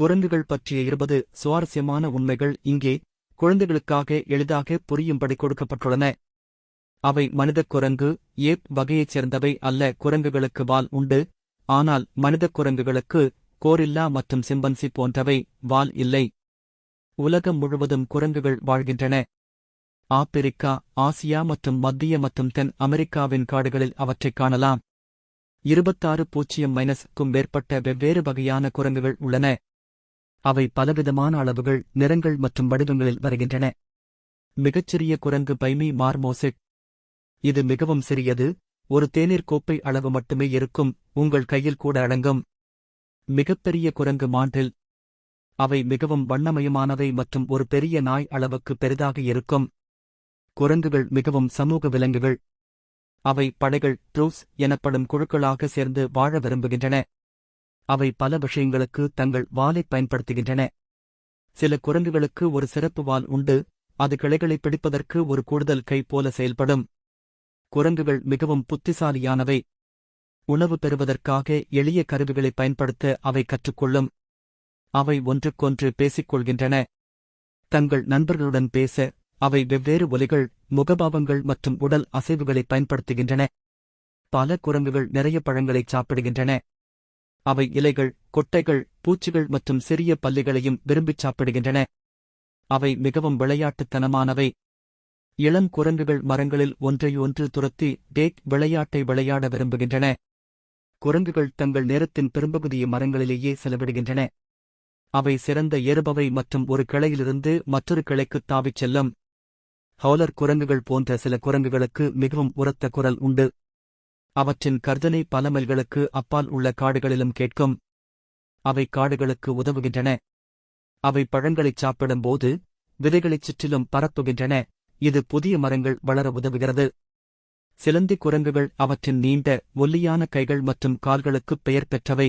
குரங்குகள் பற்றிய இருபது சுவாரஸ்யமான உண்மைகள் இங்கே குழந்தைகளுக்காக எளிதாக புரியும்படி கொடுக்கப்பட்டுள்ளன. அவை மனிதக் குரங்கு ஏப் வகையைச் சேர்ந்தவை அல்ல குரங்குகளுக்கு வால் உண்டு. ஆனால் மனிதக் குரங்குகளுக்கு கோரில்லா மற்றும் சிம்பன்சி போன்றவை வால் இல்லை. உலகம் முழுவதும் குரங்குகள் வாழ்கின்றன. ஆப்பிரிக்கா ஆசியா மற்றும் மத்திய மற்றும் தென் அமெரிக்காவின் காடுகளில் அவற்றைக் காணலாம். இருபத்தாறு பூஜ்ஜியம் மைனஸ்க்கும் மேற்பட்ட வெவ்வேறு வகையான குரங்குகள் உள்ளன. அவை பலவிதமான அளவுகள் நிறங்கள் மற்றும் வடிவங்களில் வருகின்றன. மிகச்சிறிய குரங்கு பைமி மார்மோசிக் இது மிகவும் சிறியது ஒரு தேநீர் கோப்பை அளவு மட்டுமே இருக்கும் உங்கள் கையில் கூட அடங்கும். மிகப்பெரிய குரங்கு மாண்டில் அவை மிகவும் வண்ணமயமானவை மற்றும் ஒரு பெரிய நாய் அளவுக்கு பெரிதாக இருக்கும். குரங்குகள் மிகவும் சமூக விலங்குகள். அவை படைகள் ட்ரூஸ் எனப்படும் குழுக்களாக சேர்ந்து வாழ விரும்புகின்றன. அவை பல விஷயங்களுக்கு தங்கள் வாலைப் பயன்படுத்துகின்றன. சில குரங்குகளுக்கு ஒரு சிறப்பு வால் உண்டு அது கிளைகளை பிடிப்பதற்கு ஒரு கூடுதல் கை போல செயல்படும். குரங்குகள் மிகவும் புத்திசாலியானவை. உணவு பெறுவதற்காக எளிய கருவிகளை பயன்படுத்த அவை கற்றுக்கொள்ளும். அவை ஒன்றுக்கொன்று பேசிக்கொள்கின்றன. தங்கள் நண்பர்களுடன் பேச அவை வெவ்வேறு ஒலிகள் முகபாவங்கள் மற்றும் உடல் அசைவுகளை பயன்படுத்துகின்றன. பல குரங்குகள் நிறைய பழங்களைச் சாப்பிடுகின்றன. அவை இலைகள் கொட்டைகள் பூச்சிகள் மற்றும் சிறிய பல்லிகளையும் விரும்பிச் சாப்பிடுகின்றன. அவை மிகவும் விளையாட்டுத்தனமானவை. இளம் குரங்குகள் மரங்களில் ஒன்றையொன்று துரத்தி டேக் விளையாட்டை விளையாட விரும்புகின்றன. குரங்குகள் தங்கள் நேரத்தின் பெரும்பகுதியை மரங்களிலேயே செலவிடுகின்றன. அவை சிறந்த ஏறுபவை மற்றும் ஒரு கிளையிலிருந்து மற்றொரு கிளைக்குத் தாவிச் செல்லும். ஹவுலர் குரங்குகள் போன்ற சில குரங்குகளுக்கு மிகவும் உரத்த குரல் உண்டு. அவற்றின் கர்தனை பல மைல்களுக்கு அப்பால் உள்ள காடுகளிலும் கேட்கும். அவை காடுகளுக்கு உதவுகின்றன. அவை பழங்களைச் சாப்பிடும்போது விதைகளைச் சுற்றிலும் பரப்புகின்றன. இது புதிய மரங்கள் வளர உதவுகிறது. சிலந்தி குரங்குகள் அவற்றின் நீண்ட ஒல்லியான கைகள் மற்றும் கால்களுக்குப் பெயர் பெற்றவை.